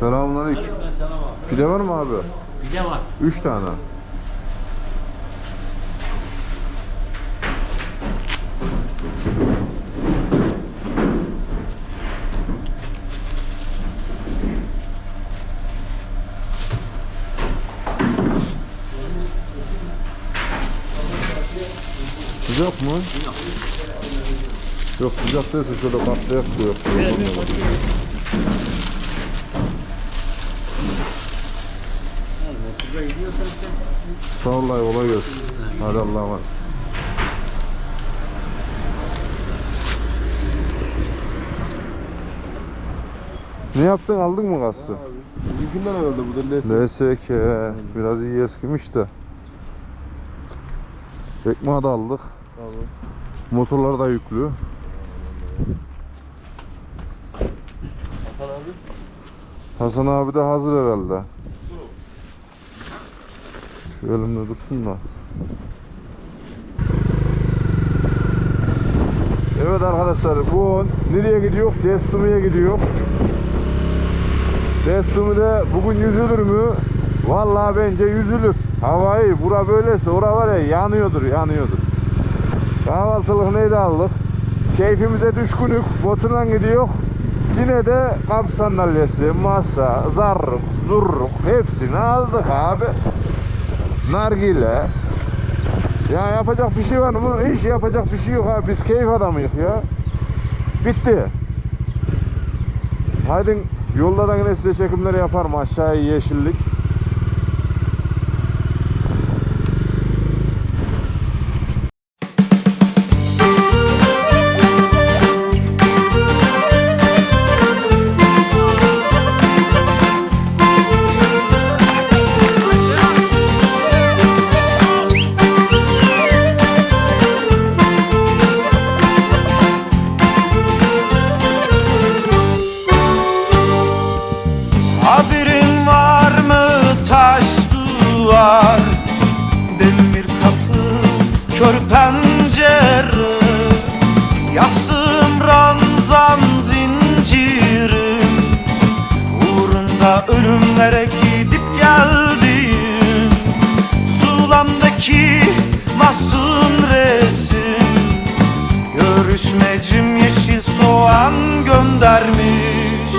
Selamünaleyküm. Pide var mı abi? Pide var. Üç tane. Sıcak mı? Yok sıcak değilse şöyle katlayak da yok. Burada gidiyorsan sen. Sağ ol ay olay gelsin. Hadi Allah'a emanet. Ne yaptın aldın mı kastı? Bizimkinden herhalde bu da LS. LSK biraz iyi eskimiş de. Ekmeği de aldık. Tamam. Motorlar da yüklü. Hasan abi. Hasan abi de hazır herhalde. Şu dursun da. Evet arkadaşlar bu nereye gidiyor? Destumi'ye gidiyor. Destumi'de bugün yüzülür mü? Vallahi bence yüzülür. Havayı bura böyleyse ora var ya yanıyordur yanıyordur. Kahvaltılık neydi aldık? Keyfimize düşkünük. Botunla gidiyor. Yine de kamp sandalyesi, masa, zarruk, zurruk hepsini aldık abi. Nargile. Ya yapacak bir şey var mı? Hiç yapacak bir şey yok abi. Biz keyif adamıyız ya. Bitti. Haydi yolda da yine size çekimler yaparım aşağıya yeşillik. Uğrunda ölümlere gidip geldim. Zulamdaki masum resim. Görüşmecim yeşil soğan göndermiş.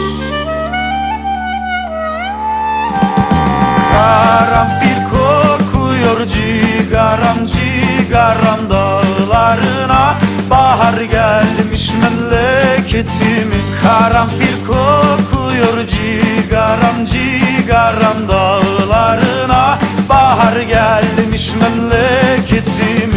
Karanfil kokuyor cigaram cigaram dağlarına. Bahar gelmiş memleketimin Karanfil kokuyor cigaram cigaram dağlarına. Bahar gelmiş memleketimin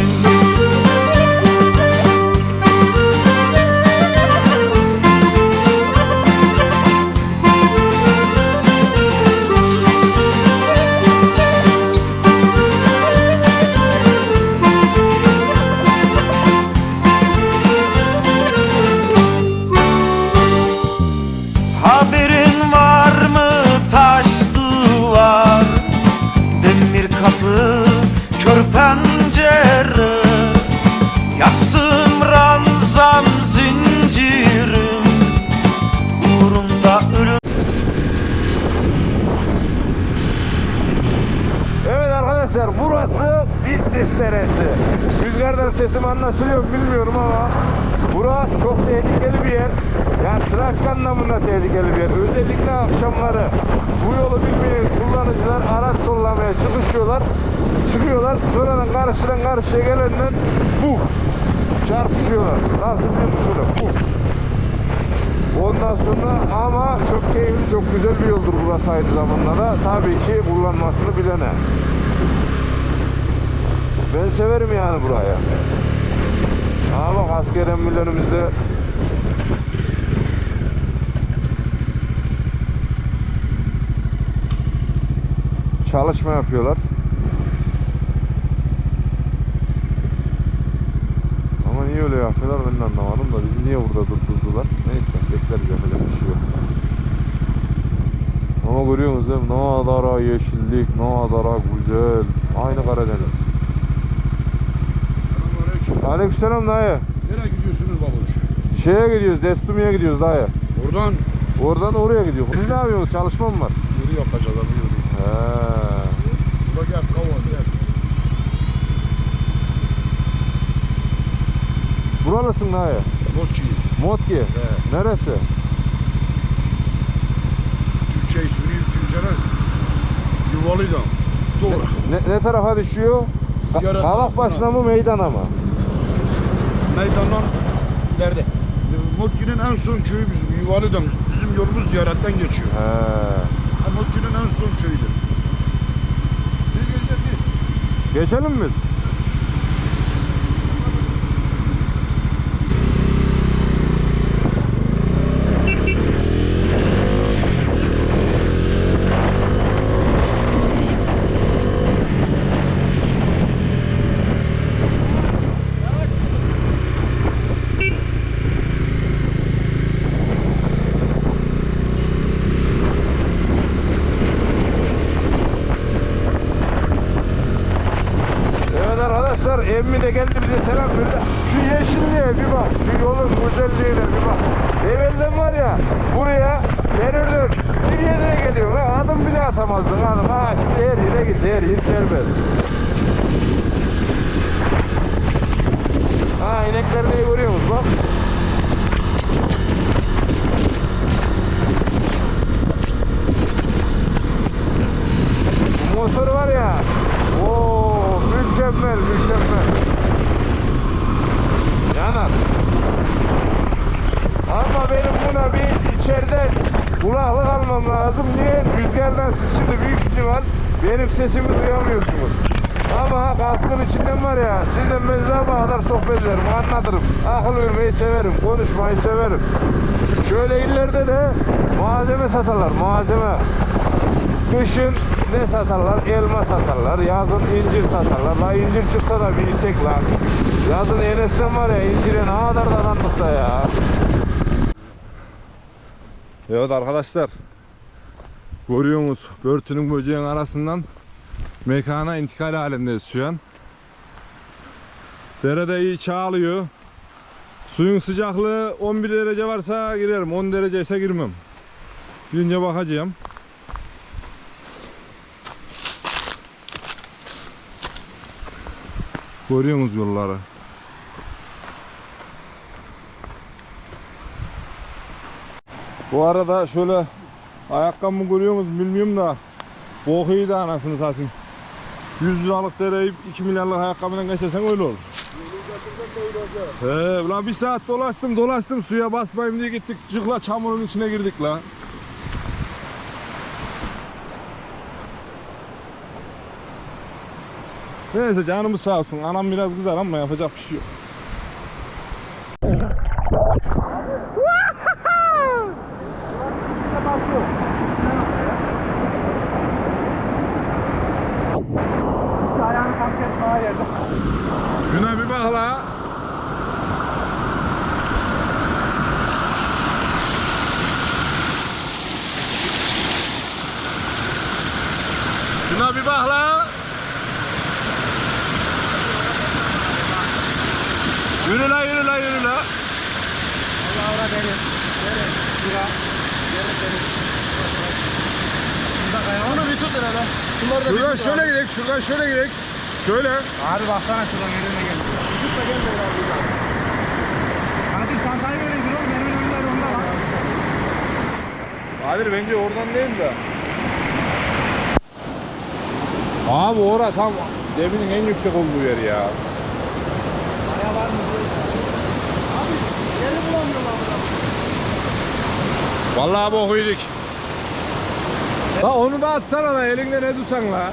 sesim anlaşılıyor bilmiyorum ama burası çok tehlikeli bir yer. Yani trafik anlamında tehlikeli bir yer. Özellikle akşamları bu yolu bilmeyen kullanıcılar araç sollamaya çıkışıyorlar. Çıkıyorlar. Sonradan karşıdan karşıya gelenden buf çarpışıyorlar. Nasıl bir şöyle buf. Ondan sonra ama çok keyifli, çok güzel bir yoldur burası aynı zamanda da. Tabii ki kullanmasını bilene. Ben severim yani burayı. Ama bak asker emmilerimizde çalışma yapıyorlar. Ama niye öyle yapıyorlar ben de anlamadım da bizi niye burada durdurdular? Neyse bekleriz yapacak bir şey yok. Ama görüyorsunuz değil mi? Ne kadar yeşillik, ne kadar güzel. Aynı Karadeniz. Aleykümselam dayı. Nereye gidiyorsunuz babuş? Şeye gidiyoruz, Destumi'ye gidiyoruz dayı. Oradan Oradan oraya gidiyor. Siz ne yapıyorsunuz? Çalışma mı var? Yürü yapacağız abi yürü. He. Bak gel kavun gel. Buralısın dayı. Borççu. Motki. He. Neresi? Türkçe ismini Türkçe'ne yuvalıydım. Doğru. Ne, ne tarafa düşüyor? Ka- Kavak başına mı meydana mı? Meydandan ileride. Motki'nin en son köyü bizim. Yuvalı'dan. Bizim yolumuz ziyaretten geçiyor. He. Motki'nin en son köyüdür. Bir gel bir. Geçelim mi? Evet arkadaşlar emmi de geldi bize selam verdi. Şu yeşilliğe bir bak. Şu yolun güzelliğine bir bak. Evvelden var ya buraya verirdin. Bir yere geliyor. Lan adım bile atamazdın adım. Ha şimdi her yere git. Her yer serbest. Ha inekler neyi görüyor musun? Bak. Motor var ya. Oo mükemmel mükemmel. Yanar. Ama benim buna bir içeriden kulaklık almam lazım. Niye? Rüzgardan siz şimdi büyük ihtimal benim sesimi duyamıyorsunuz. Ama kaskın içinden var ya sizden ben sabaha kadar sohbet ederim, anlatırım. Akıl vermeyi severim, konuşmayı severim. Şöyle illerde de malzeme satarlar, malzeme. Kışın ne satarlar? Elma satarlar. Yazın incir satarlar. La incir çıksa da bir isek lan. Yazın Enes'ten var ya incire ne kadar dadandık da ya. Evet arkadaşlar. Görüyorsunuz börtünün böceğin arasından mekana intikal halindeyiz şu an. Derede iyi çağlıyor. Suyun sıcaklığı 11 derece varsa girerim. 10 derece ise girmem. Girince bakacağım. Görüyorsunuz yolları. Bu arada şöyle ayakkabımı görüyorsunuz bilmiyorum da bokuyu da anasını satayım. 100 liralık dereyip 2 milyarlık ayakkabından geçersen öyle olur. He, ulan bir saat dolaştım dolaştım suya basmayayım diye gittik cıkla çamurun içine girdik la. Neyse canımız sağ olsun. Anam biraz kızar ama yapacak bir şey yok. Şuna bir bak la. Şuna bir bak la. Yürü la yürü la yürü la. Onu bir tut hele. Şunları da Şuradan şöyle gidelim, şuradan şöyle gidelim. Şöyle. Abi baksana şuradan yerine gel. Tut da gel böyle abi. Kanka çantayı verin dur oğlum. Benim önümler onda lan. Kadir bence oradan değil de. Abi ora tam deminin en yüksek olduğu yer ya. Maya var mı. Abi yeri bulamıyorlar burada. Vallahi boku yedik. La onu da atsana la elinde ne tutsan la.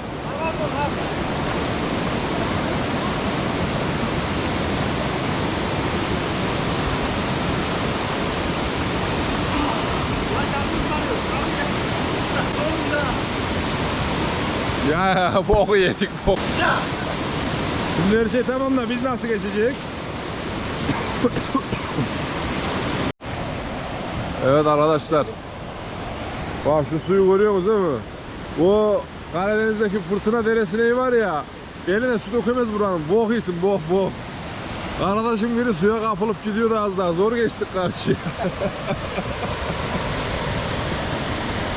Ya boku yedik bok. Şimdi her şey tamam da biz nasıl geçecek? evet arkadaşlar. Bak şu suyu görüyorsunuz değil mi? O Karadeniz'deki fırtına deresi var ya. Eline su dökemez buranın. Bok yesin bok bok. Arkadaşım biri suya kapılıp gidiyordu az daha. Zor geçtik karşıya.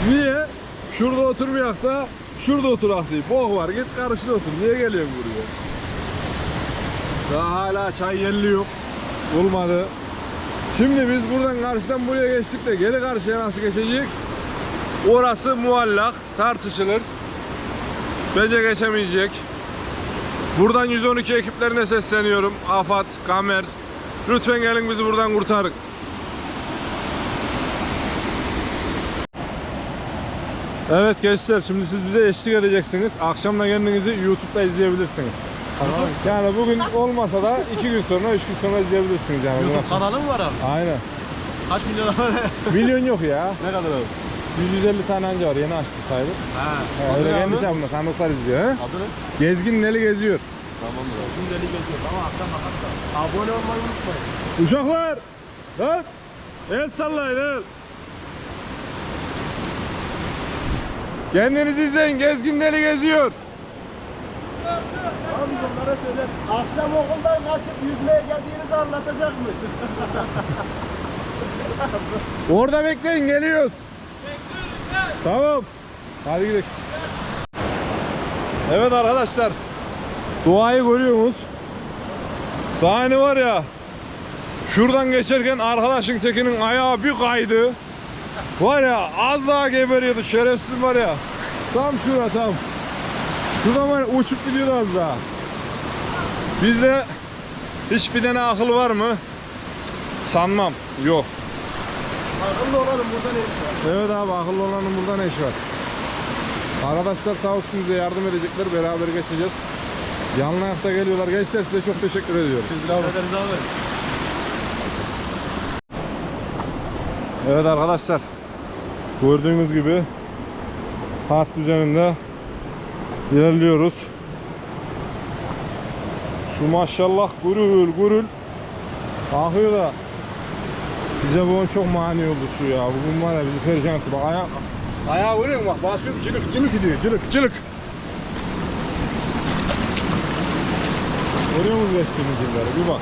Niye? Şurada oturmayak da şurada oturak diye. Bok var git karşıda otur. Niye geliyorsun buraya? Daha hala çay yerli yok. Olmadı. Şimdi biz buradan karşıdan buraya geçtik de geri karşıya nasıl geçecek? Orası muallak, tartışılır. Bence geçemeyecek. Buradan 112 ekiplerine sesleniyorum. AFAD, Kamer. Lütfen gelin bizi buradan kurtarın. Evet gençler şimdi siz bize eşlik edeceksiniz. Akşam da kendinizi YouTube'da izleyebilirsiniz. Yani bugün olmasa da iki gün sonra, üç gün sonra izleyebilirsiniz yani. YouTube kanalı mı var abi? Aynen. Kaç milyon abone? Milyon yok ya. ne kadar abi? 150 tane anca var. Yeni açtı sayılır. Ha. Ha, öyle kendi çapında kanıtlar izliyor. He? Adı ne? Gezgin Neli geziyor. Tamamdır abi. Şimdi eli geziyor. Tamam akşam bakalım. Abone olmayı unutmayın. Uşaklar! Lan! El sallayın el! Kendinizi izleyin. Gezgin Neli geziyor. Abi onlara söyle. Akşam okuldan kaçıp yüzmeye geldiğinizi anlatacakmış. Orada bekleyin geliyoruz. Tamam. Hadi gidelim. Evet arkadaşlar. Doğayı görüyorsunuz. Daha ne var ya. Şuradan geçerken arkadaşın tekinin ayağı bir kaydı. Var ya az daha geberiyordu şerefsiz var ya. Tam şura tam. Şuradan var ya, uçup gidiyordu az daha. Bizde hiçbir tane akıl var mı? Sanmam. Yok. Akıllı olalım burada ne iş var? Evet abi akıllı olanın burada ne işi var? Arkadaşlar sağ olsun bize yardım edecekler. Beraber geçeceğiz. Yanlı ayakta geliyorlar. Gençler size çok teşekkür ediyorum. Ederiz abi. Evet arkadaşlar. Gördüğünüz gibi hat düzeninde ilerliyoruz. Su maşallah gurul gurul akıyor da bize bugün çok mani oldu su ya. Bugün var ya bizi perişan etti. Bak ayağı görüyor musun? Bak basıyor cılık cılık gidiyor. Cılık cılık. Görüyor musunuz geçtiğimiz yılları? Bir bak.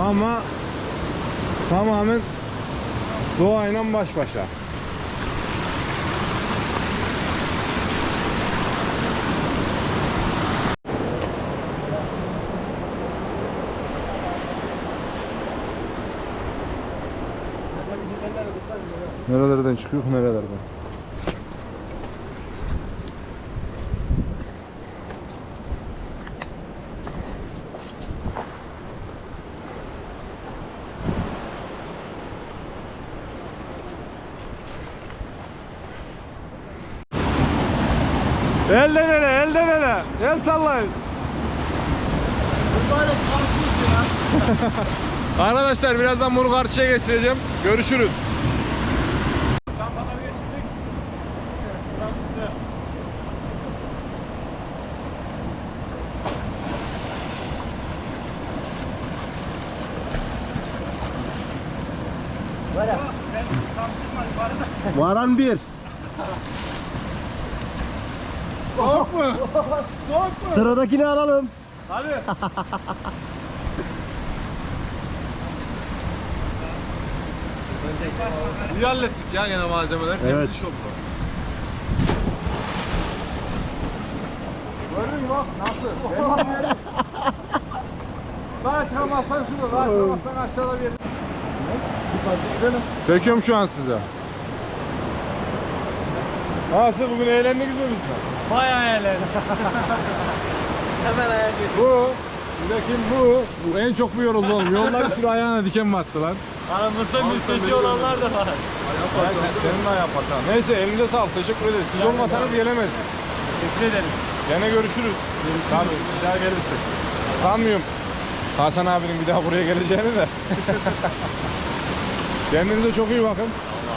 Ama tamamen doğayla baş başa. Nerelerden çıkıyor, nerelerden? Elden ele, elden ele. El sallayın. Böyle karpuz ya. Arkadaşlar birazdan bunu karşıya geçireceğim. Görüşürüz. Çantaları geçirdik. Sıra bizde. Var ya. Sen tam çıkma yukarıda. Varan bir. Soğuk mu? Soğuk mu? Sıradakini alalım. Hadi. İyi hallettik ya yine malzemeler. Evet. iş oldu. Gördün mü bak nasıl? Daha çıkamazsan şurada, daha çıkamazsan aşağıda bir. Çekiyorum şu an size. Nasıl bugün eğlendiniz mi bizle? Bayağı eğlendim. Hemen ayak Bu. Bir de kim bu? Bu en çok bu yoruldu oğlum. Yolda bir sürü ayağına diken battı lan. Aramızda mülteci olanlar da var. Ya sen, senin de ayağı paçan. Neyse elinize sağlık. Teşekkür ederiz. Siz olmasanız gelemez. Teşekkür ederiz. Gene görüşürüz. Tabii bir daha gelirsek. Sanmıyorum. Hasan abinin bir daha buraya geleceğini de. Kendinize çok iyi bakın.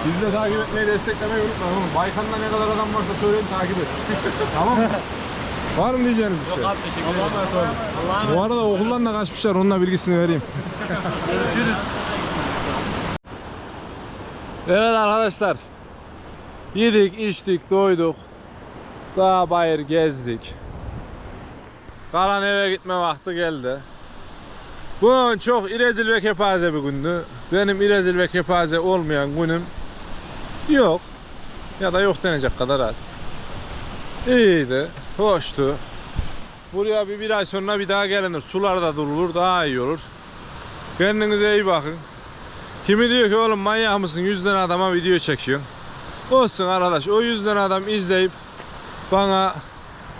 Bizi de takip etmeyi, desteklemeyi unutmayın. oğlum. Baykan'da ne kadar adam varsa söyleyin takip et. tamam mı? Var mı diyeceğiniz bir şey? Abi teşekkür ederim. Allah'a emanet. Bu arada okuldan da kaçmışlar. Onun da bilgisini vereyim. Görüşürüz. Evet arkadaşlar. Yedik, içtik, doyduk. Dağ bayır gezdik. Kalan eve gitme vakti geldi. Bugün çok irezil ve kepaze bir gündü. Benim irezil ve kepaze olmayan günüm Yok. Ya da yok denecek kadar az. İyiydi. Hoştu. Buraya bir, bir ay sonra bir daha gelinir. Sular da durulur. Daha iyi olur. Kendinize iyi bakın. Kimi diyor ki oğlum manyak mısın? Yüzden adama video çekiyorsun. Olsun arkadaş. O yüzden adam izleyip bana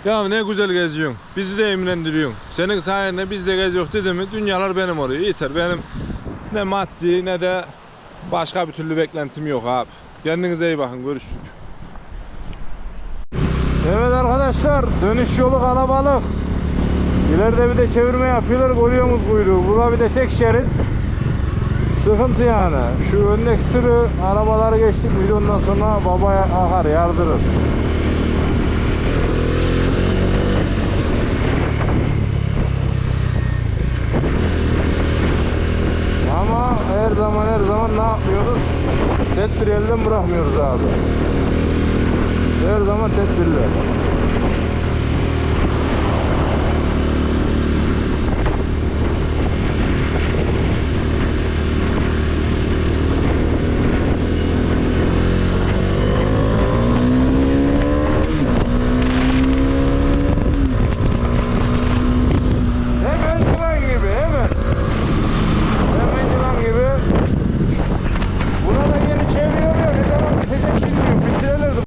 ya ne güzel geziyorsun. Bizi de eminlendiriyorsun. Senin sayende biz de geziyor dedi mi dünyalar benim oluyor. Yeter benim ne maddi ne de başka bir türlü beklentim yok abi. Kendinize iyi bakın. Görüşürüz. Evet arkadaşlar dönüş yolu kalabalık. İleride bir de çevirme yapıyorlar görüyorsunuz kuyruğu. Burada bir de tek şerit. Sıkıntı yani. Şu öndeki sürü arabaları geçtik miydi ondan sonra babaya akar yardırır. Ama her zaman ne yapmıyoruz? Tedbiri elden bırakmıyoruz abi. Her zaman tedbirli.